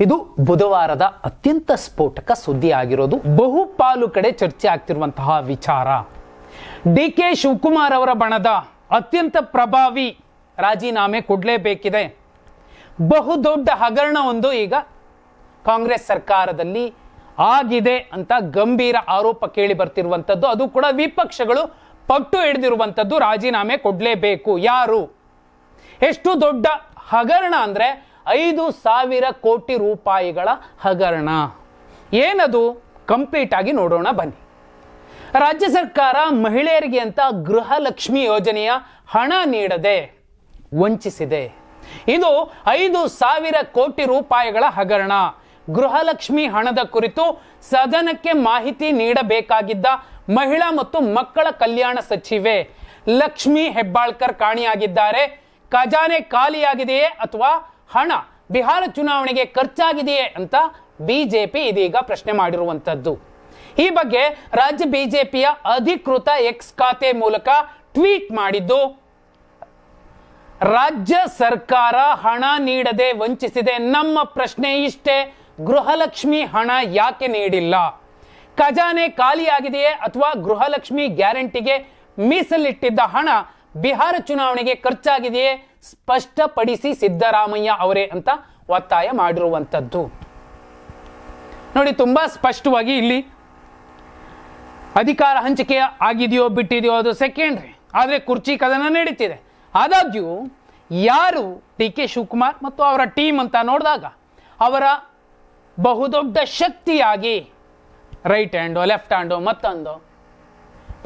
ಇದು ಬುಧವಾರದ ಅತ್ಯಂತ ಸ್ಫೋಟಕ ಸುದ್ದಿ ಆಗಿರೋದು ಬಹುಪಾಲು ಕಡೆ ಚರ್ಚೆ ಆಗ್ತಿರುವಂತಹ ವಿಚಾರ. ಡಿ ಕೆ ಶಿವಕುಮಾರ್ ಅವರ ಬಣದ ಅತ್ಯಂತ ಪ್ರಭಾವಿ ರಾಜೀನಾಮೆ ಕೊಡಲೇಬೇಕಿದೆ ಬಹುದೊಡ್ಡ ಹಗರಣವೊಂದು ಈಗ ಕಾಂಗ್ರೆಸ್ ಸರ್ಕಾರದಲ್ಲಿ ಆಗಿದೆ ಅಂತ ಗಂಭೀರ ಆರೋಪ ಕೇಳಿ ಬರ್ತಿರುವಂಥದ್ದು ಅದು ಕೂಡ ವಿಪಕ್ಷಗಳು ಪಟ್ಟು ಹಿಡಿದಿರುವಂಥದ್ದು ರಾಜೀನಾಮೆ ಕೊಡಲೇಬೇಕು ಯಾರು? ಎಷ್ಟು ದೊಡ್ಡ ಹಗರಣ ಅಂದ್ರೆ ಐದು ಸಾವಿರ ಕೋಟಿ ರೂಪಾಯಿಗಳ ಹಗರಣ. ಏನದು? ಕಂಪ್ಲೀಟ್ ಆಗಿ ನೋಡೋಣ ಬನ್ನಿ. ರಾಜ್ಯ ಸರ್ಕಾರ ಮಹಿಳೆಯರಿಗೆ ಅಂತ ಗೃಹಲಕ್ಷ್ಮಿ ಯೋಜನೆಯ ಹಣ ನೀಡದೆ ವಂಚಿಸಿದೆ. ಇದು ಐದು ಸಾವಿರ ಕೋಟಿ ರೂಪಾಯಿಗಳ ಹಗರಣ. ಗೃಹಲಕ್ಷ್ಮಿ ಹಣದ ಕುರಿತು ಸದನಕ್ಕೆ ಮಾಹಿತಿ ನೀಡಬೇಕಾಗಿದ್ದ ಮಹಿಳಾ ಮತ್ತು ಮಕ್ಕಳ ಕಲ್ಯಾಣ ಸಚಿವೆ ಲಕ್ಷ್ಮಿ ಹೆಬ್ಬಾಳ್ಕರ್ ಕಾಣಿಯಾಗಿದ್ದಾರೆ. ಖಜಾನೆ ಖಾಲಿಯಾಗಿದೆಯೇ ಅಥವಾ ಹಣ ಬಿಹಾರ ಚುನಾವಣೆಗೆ ಖರ್ಚಾಗಿದೆಯೇ ಅಂತ ಬಿಜೆಪಿ ಇದೀಗ ಪ್ರಶ್ನೆ ಮಾಡಿರುವಂತದ್ದು ಈ ಬಗ್ಗೆ ರಾಜ್ಯ ಬಿಜೆಪಿಯ ಅಧಿಕೃತ ಎಕ್ಸ್ ಖಾತೆ ಮೂಲಕ ಟ್ವೀಟ್ ಮಾಡಿದ್ದು, ರಾಜ್ಯ ಸರ್ಕಾರ ಹಣ ನೀಡದೆ ವಂಚಿಸಿದೆ. ನಮ್ಮ ಪ್ರಶ್ನೆ ಇಷ್ಟೇ. ಗೃಹಲಕ್ಷ್ಮಿ ಹಣ ಯಾಕೆ ನೀಡಿಲ್ಲ? ಖಜಾನೆ ಖಾಲಿಯಾಗಿದೆಯೇ ಅಥವಾ ಗೃಹಲಕ್ಷ್ಮಿ ಗ್ಯಾರಂಟಿಗೆ ಮೀಸಲಿಟ್ಟಿದ್ದ ಹಣ ಬಿಹಾರ ಚುನಾವಣೆಗೆ ಖರ್ಚಾಗಿದೆಯೇ? ಸ್ಪಷ್ಟಪಡಿಸಿ ಸಿದ್ದರಾಮಯ್ಯ ಅವರೇ ಅಂತ ಒತ್ತಾಯ ಮಾಡಿರುವಂಥದ್ದು. ನೋಡಿ, ತುಂಬಾ ಸ್ಪಷ್ಟವಾಗಿ ಇಲ್ಲಿ ಅಧಿಕಾರ ಹಂಚಿಕೆ ಆಗಿದೆಯೋ ಬಿಟ್ಟಿದೆಯೋ ಅದು ಸೆಕೆಂಡ್ರಿ ಆದರೆ ಕುರ್ಚಿ ಕದನ ನಡೀತಿದೆ. ಆದಾಗ್ಯೂ ಯಾರು ಡಿ ಕೆ ಶಿವಕುಮಾರ್ ಮತ್ತು ಅವರ ಟೀಮ್ ಅಂತ ನೋಡಿದಾಗ ಅವರ ಬಹುದೊಡ್ಡ ಶಕ್ತಿಯಾಗಿ ರೈಟ್ ಹ್ಯಾಂಡು, ಲೆಫ್ಟ್ ಹ್ಯಾಂಡೋ ಮತ್ತೊಂದು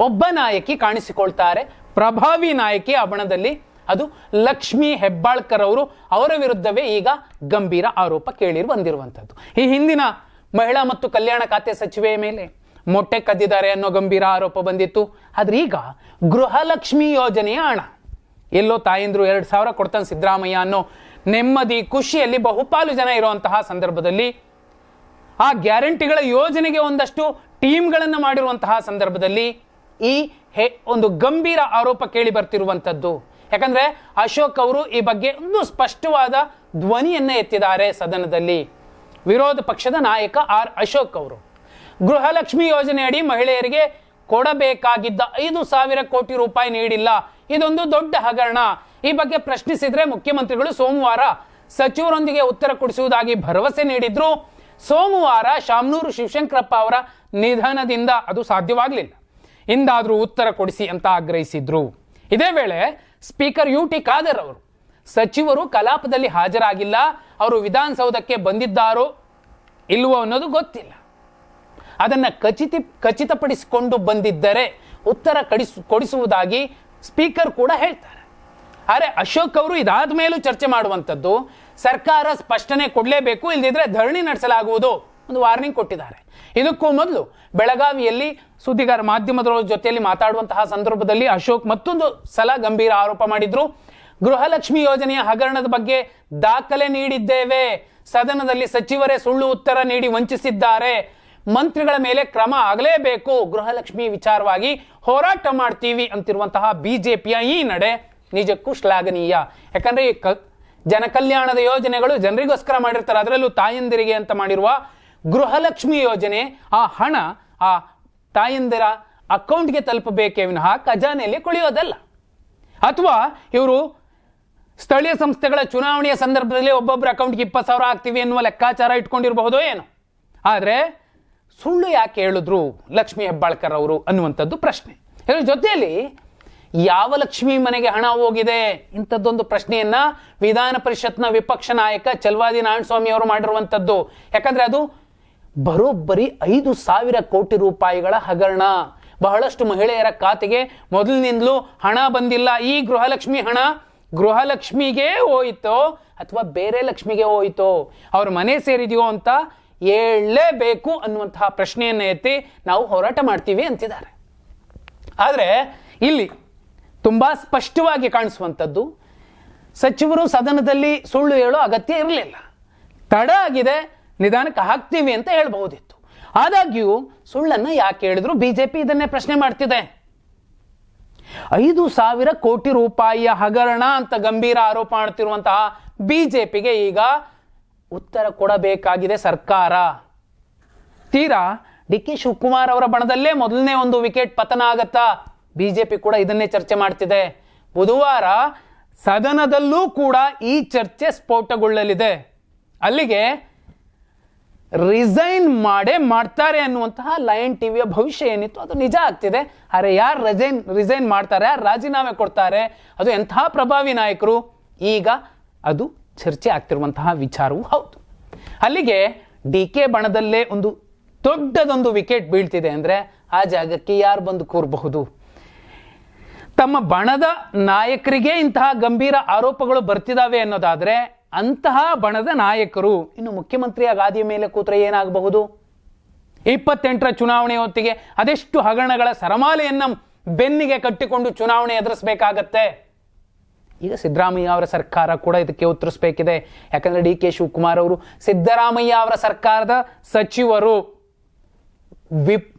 ಒಬ್ಬ ನಾಯಕಿ ಕಾಣಿಸಿಕೊಳ್ತಾರೆ. ಪ್ರಭಾವಿ ನಾಯಕಿ ಆ ಅದು ಲಕ್ಷ್ಮಿ ಹೆಬ್ಬಾಳ್ಕರ್ ಅವರು. ಅವರ ವಿರುದ್ಧವೇ ಈಗ ಗಂಭೀರ ಆರೋಪ ಕೇಳಿ ಬಂದಿರುವಂಥದ್ದು. ಈ ಹಿಂದಿನ ಮಹಿಳಾ ಮತ್ತು ಕಲ್ಯಾಣ ಖಾತೆ ಸಚಿವೆಯ ಮೇಲೆ ಮೊಟ್ಟೆ ಕದ್ದಿದ್ದಾರೆ ಅನ್ನೋ ಗಂಭೀರ ಆರೋಪ ಬಂದಿತ್ತು. ಆದ್ರೆ ಈಗ ಗೃಹಲಕ್ಷ್ಮಿ ಯೋಜನೆಯ ಹಣ. ಎಲ್ಲೋ ತಾಯಂದ್ರು ಎರಡು ಸಾವಿರ ಕೊಡ್ತಾನೆ ಸಿದ್ದರಾಮಯ್ಯ ಅನ್ನೋ ನೆಮ್ಮದಿ, ಖುಷಿಯಲ್ಲಿ ಬಹುಪಾಲು ಜನ ಇರುವಂತಹ ಸಂದರ್ಭದಲ್ಲಿ ಆ ಗ್ಯಾರಂಟಿಗಳ ಯೋಜನೆಗೆ ಒಂದಷ್ಟು ಟೀಮ್ಗಳನ್ನು ಮಾಡಿರುವಂತಹ ಸಂದರ್ಭದಲ್ಲಿ ಈ ಹೆ, ಒಂದು ಗಂಭೀರ ಆರೋಪ ಕೇಳಿ ಬರ್ತಿರುವಂಥದ್ದು. ಯಾಕಂದ್ರೆ ಅಶೋಕ್ ಅವರು ಈ ಬಗ್ಗೆ ಒಂದು ಸ್ಪಷ್ಟವಾದ ಧ್ವನಿಯನ್ನ ಎತ್ತಿದ್ದಾರೆ ಸದನದಲ್ಲಿ. ವಿರೋಧ ಪಕ್ಷದ ನಾಯಕ ಆರ್ ಅಶೋಕ್ ಅವರು. ಗೃಹಲಕ್ಷ್ಮಿ ಯೋಜನೆಯಡಿ ಮಹಿಳೆಯರಿಗೆ ಕೊಡಬೇಕಾಗಿದ್ದ ಐದು ಸಾವಿರ ಕೋಟಿ ರೂಪಾಯಿ ನೀಡಿಲ್ಲ. ಇದೊಂದು ದೊಡ್ಡ ಹಗರಣ. ಈ ಬಗ್ಗೆ ಪ್ರಶ್ನಿಸಿದ್ರೆ ಮುಖ್ಯಮಂತ್ರಿಗಳು ಸೋಮವಾರ ಸಚಿವರೊಂದಿಗೆ ಉತ್ತರ ಕೊಡಿಸುವುದಾಗಿ ಭರವಸೆ ನೀಡಿದ್ರು. ಸೋಮವಾರ ಶಾಮನೂರು ಶಿವಶಂಕರಪ್ಪ ಅವರ ನಿಧನದಿಂದ ಅದು ಸಾಧ್ಯವಾಗಲಿಲ್ಲ. ಇಂದಾದ್ರೂ ಉತ್ತರ ಕೊಡಿಸಿ ಅಂತ ಆಗ್ರಹಿಸಿದ್ರು. ಇದೇ ವೇಳೆ ಸ್ಪೀಕರ್ ಯು ಟಿ ಖಾದರ್ ಅವರು, ಸಚಿವರು ಕಲಾಪದಲ್ಲಿ ಹಾಜರಾಗಿಲ್ಲ, ಅವರು ವಿಧಾನಸೌಧಕ್ಕೆ ಬಂದಿದ್ದಾರೋ ಇಲ್ವೋ ಅನ್ನೋದು ಗೊತ್ತಿಲ್ಲ. ಅದನ್ನು ಖಚಿತ, ಖಚಿತಪಡಿಸಿಕೊಂಡು ಬಂದಿದ್ದರೆ ಉತ್ತರ ಕಡಿಸು, ಕೊಡಿಸುವುದಾಗಿ ಸ್ಪೀಕರ್ ಕೂಡ ಹೇಳ್ತಾರೆ. ಆದರೆ ಅಶೋಕ್ ಅವರು ಇದಾದ ಮೇಲೂ ಚರ್ಚೆ ಮಾಡುವಂಥದ್ದು, ಸರ್ಕಾರ ಸ್ಪಷ್ಟನೆ ಕೊಡಲೇಬೇಕು ಇಲ್ಲದಿದ್ದರೆ ಧರಣಿ ನಡೆಸಲಾಗುವುದು. ಒಂದು ವಾರ್ನಿಂಗ್ ಕೊಟ್ಟಿದ್ದಾರೆ. ಇದಕ್ಕೂ ಮೊದಲು ಬೆಳಗಾವಿಯಲ್ಲಿ ಸುದ್ದಿಗಾರ ಮಾಧ್ಯಮದವರ ಜೊತೆಯಲ್ಲಿ ಮಾತಾಡುವಂತಹ ಸಂದರ್ಭದಲ್ಲಿ ಅಶೋಕ್ ಮತ್ತೊಂದು ಸಲ ಗಂಭೀರ ಆರೋಪ ಮಾಡಿದ್ರು. ಗೃಹಲಕ್ಷ್ಮಿ ಯೋಜನೆಯ ಹಗರಣದ ಬಗ್ಗೆ ದಾಖಲೆ ನೀಡಿದ್ದೇವೆ. ಸದನದಲ್ಲಿ ಸಚಿವರೇ ಸುಳ್ಳು ಉತ್ತರ ನೀಡಿ ವಂಚಿಸಿದ್ದಾರೆ. ಮಂತ್ರಿಗಳ ಮೇಲೆ ಕ್ರಮ ಆಗಲೇಬೇಕು. ಗೃಹಲಕ್ಷ್ಮಿ ವಿಚಾರವಾಗಿ ಹೋರಾಟ ಮಾಡ್ತೀವಿ ಅಂತಿರುವಂತಹ ಬಿಜೆಪಿಯ ಈ ನಡೆ ನಿಜಕ್ಕೂ ಶ್ಲಾಘನೀಯ. ಯಾಕಂದ್ರೆ ಜನಕಲ್ಯಾಣದ ಯೋಜನೆಗಳು ಜನರಿಗೋಸ್ಕರ ಮಾಡಿರ್ತಾರೆ. ಅದರಲ್ಲೂ ತಾಯಂದಿರಿಗೆ ಅಂತ ಮಾಡಿರುವ ಗೃಹಲಕ್ಷ್ಮಿ ಯೋಜನೆ, ಆ ಹಣ ಆ ತಾಯಂದಿರ ಅಕೌಂಟ್ಗೆ ತಲುಪಬೇಕೇ ವಿನಃ ಖಜಾನೆಯಲ್ಲಿ ಕುಳಿಯೋದಲ್ಲ. ಅಥವಾ ಇವರು ಸ್ಥಳೀಯ ಸಂಸ್ಥೆಗಳ ಚುನಾವಣೆಯ ಸಂದರ್ಭದಲ್ಲಿ ಒಬ್ಬೊಬ್ಬರ ಅಕೌಂಟ್ಗೆ ಇಪ್ಪತ್ತು ಸಾವಿರ ಆಗ್ತೀವಿ ಎನ್ನುವ ಲೆಕ್ಕಾಚಾರ ಇಟ್ಕೊಂಡಿರಬಹುದೋ ಏನು. ಆದರೆ ಸುಳ್ಳು ಯಾಕೆ ಹೇಳಿದ್ರು ಲಕ್ಷ್ಮಿ ಹೆಬ್ಬಾಳ್ಕರ್ ಅವರು ಅನ್ನುವಂಥದ್ದು ಪ್ರಶ್ನೆ. ಇದರ ಜೊತೆಯಲ್ಲಿ ಯಾವ ಲಕ್ಷ್ಮಿ ಮನೆಗೆ ಹಣ ಹೋಗಿದೆ ಇಂಥದ್ದೊಂದು ಪ್ರಶ್ನೆಯನ್ನ ವಿಧಾನ ಪರಿಷತ್ನ ವಿಪಕ್ಷ ನಾಯಕ ಚಲ್ವಾದಿ ನಾರಾಯಣಸ್ವಾಮಿ ಅವರು ಮಾಡಿರುವಂಥದ್ದು. ಯಾಕಂದ್ರೆ ಅದು ಬರೋಬ್ಬರಿ ಐದು ಸಾವಿರ ಕೋಟಿ ರೂಪಾಯಿಗಳ ಹಗರಣ. ಬಹಳಷ್ಟು ಮಹಿಳೆಯರ ಖಾತೆಗೆ ಮೊದಲಿನಿಂದಲೂ ಹಣ ಬಂದಿಲ್ಲ. ಈ ಗೃಹಲಕ್ಷ್ಮಿ ಹಣ ಗೃಹಲಕ್ಷ್ಮಿಗೆ ಹೋಯಿತೋ ಅಥವಾ ಬೇರೆ ಲಕ್ಷ್ಮಿಗೆ ಹೋಯಿತೋ? ಅವ್ರ ಮನೆ ಸೇರಿದೆಯೋ ಅಂತ ಹೇಳಲೇಬೇಕು ಅನ್ನುವಂತಹ ಪ್ರಶ್ನೆಯನ್ನು ಎತ್ತಿ ನಾವು ಹೋರಾಟ ಮಾಡ್ತೀವಿ ಅಂತಿದ್ದಾರೆ. ಆದರೆ ಇಲ್ಲಿ ತುಂಬ ಸ್ಪಷ್ಟವಾಗಿ ಕಾಣಿಸುವಂಥದ್ದು, ಸಚಿವರು ಸದನದಲ್ಲಿ ಸುಳ್ಳು ಹೇಳೋ ಅಗತ್ಯ ಇರಲಿಲ್ಲ. ತಡ ಆಗಿದೆ ನಿಧಾನಕ್ಕೆ ಹಾಕ್ತೀವಿ ಅಂತ ಹೇಳಬಹುದಿತ್ತು. ಆದಾಗ್ಯೂ ಸುಳ್ಳನ್ನು ಯಾಕೆ ಹೇಳಿದ್ರು? ಬಿಜೆಪಿ ಇದನ್ನೇ ಪ್ರಶ್ನೆ ಮಾಡ್ತಿದೆ. ಐದು ಸಾವಿರ ಕೋಟಿ ರೂಪಾಯಿಯ ಹಗರಣ ಅಂತ ಗಂಭೀರ ಆರೋಪ ಮಾಡ್ತಿರುವಂತಹ ಬಿಜೆಪಿಗೆ ಈಗ ಉತ್ತರ ಕೊಡಬೇಕಾಗಿದೆ ಸರ್ಕಾರ. ತೀರಾ ಡಿ ಕೆ ಶಿವಕುಮಾರ್ ಅವರ ಬಣದಲ್ಲೇ ಮೊದಲನೇ ಒಂದು ವಿಕೆಟ್ ಪತನ ಆಗತ್ತಾ? ಬಿಜೆಪಿ ಕೂಡ ಇದನ್ನೇ ಚರ್ಚೆ ಮಾಡ್ತಿದೆ. ಬುಧವಾರ ಸದನದಲ್ಲೂ ಕೂಡ ಈ ಚರ್ಚೆ ಸ್ಫೋಟಗೊಳ್ಳಲಿದೆ. ಅಲ್ಲಿಗೆ ರಿಸೈನ್ ಮಾಡೇ ಮಾಡ್ತಾರೆ ಅನ್ನುವಂತಹ ಲಯನ್ ಟಿವಿಯ ಭವಿಷ್ಯ ಏನಿತ್ತು, ಅದು ನಿಜ ಆಗ್ತಿದೆ. ಅರೆ ಯಾರು ರಿಸೈನ್ ರಿಸೈನ್ ಮಾಡ್ತಾರೆ, ಯಾರು ರಾಜೀನಾಮೆ ಕೊಡ್ತಾರೆ, ಅದು ಎಂಥ ಪ್ರಭಾವಿ ನಾಯಕರು? ಈಗ ಅದು ಚರ್ಚೆ ಆಗ್ತಿರುವಂತಹ ವಿಚಾರವೂ ಹೌದು. ಅಲ್ಲಿಗೆ ಡಿ ಕೆ ಬಣದಲ್ಲೇ ಒಂದು ದೊಡ್ಡದೊಂದು ವಿಕೆಟ್ ಬೀಳ್ತಿದೆ ಅಂದರೆ ಆ ಜಾಗಕ್ಕೆ ಯಾರು ಬಂದು ಕೂರಬಹುದು? ತಮ್ಮ ಬಣದ ನಾಯಕರಿಗೆ ಇಂತಹ ಗಂಭೀರ ಆರೋಪಗಳು ಬರ್ತಿದ್ದಾವೆ ಅನ್ನೋದಾದ್ರೆ ಅಂತಹ ಬಣದ ನಾಯಕರು ಇನ್ನು ಮುಖ್ಯಮಂತ್ರಿಯ ಗಾದಿಯ ಮೇಲೆ ಕೂತ್ರೆ ಏನಾಗಬಹುದು? ಇಪ್ಪತ್ತೆಂಟರ ಚುನಾವಣೆ ಹೊತ್ತಿಗೆ ಅದೆಷ್ಟು ಹಗರಣಗಳ ಸರಮಾಲೆಯನ್ನು ಬೆನ್ನಿಗೆ ಕಟ್ಟಿಕೊಂಡು ಚುನಾವಣೆ ಎದುರಿಸಬೇಕಾಗತ್ತೆ? ಈಗ ಸಿದ್ದರಾಮಯ್ಯ ಅವರ ಸರ್ಕಾರ ಕೂಡ ಇದಕ್ಕೆ ಉತ್ತರಿಸಬೇಕಿದೆ. ಯಾಕಂದ್ರೆ ಡಿ ಕೆ ಶಿವಕುಮಾರ್ ಅವರು ಸಿದ್ದರಾಮಯ್ಯ ಅವರ ಸರ್ಕಾರದ ಸಚಿವರು. ವಿಪ್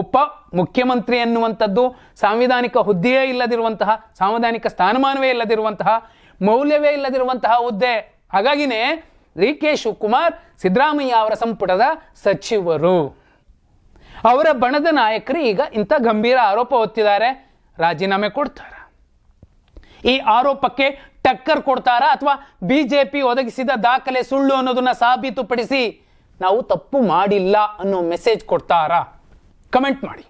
ಉಪ ಮುಖ್ಯಮಂತ್ರಿ ಎನ್ನುವಂಥದ್ದು ಸಾಂವಿಧಾನಿಕ ಹುದ್ದೆಯೇ ಇಲ್ಲದಿರುವಂತಹ, ಸಾಂವಿಧಾನಿಕ ಸ್ಥಾನಮಾನವೇ ಇಲ್ಲದಿರುವಂತಹ ಮೌಲ್ಯವೇ ಇಲ್ಲದಿರುವಂತಹ ಹುದ್ದೆ. ಹಾಗಾಗಿನೇ ಡಿ ಕೆ ಶಿವಕುಮಾರ್ ಸಿದ್ದರಾಮಯ್ಯ ಅವರ ಸಂಪುಟದ ಸಚಿವರು. ಅವರ ಬಣದ ನಾಯಕರು ಈಗ ಇಂಥ ಗಂಭೀರ ಆರೋಪ ಹೊತ್ತಿದ್ದಾರೆ. ರಾಜೀನಾಮೆ ಕೊಡ್ತಾರ? ಈ ಆರೋಪಕ್ಕೆ ಟಕ್ಕರ್ ಕೊಡ್ತಾರಾ ಅಥವಾ ಬಿಜೆಪಿ ಒದಗಿಸಿದ ದಾಖಲೆ ಸುಳ್ಳು ಅನ್ನೋದನ್ನ ಸಾಬೀತುಪಡಿಸಿ ನಾವು ತಪ್ಪು ಮಾಡಿಲ್ಲ ಅನ್ನೋ ಮೆಸೇಜ್ ಕೊಡ್ತಾರಾ? ಕಮೆಂಟ್ ಮಾಡಿ.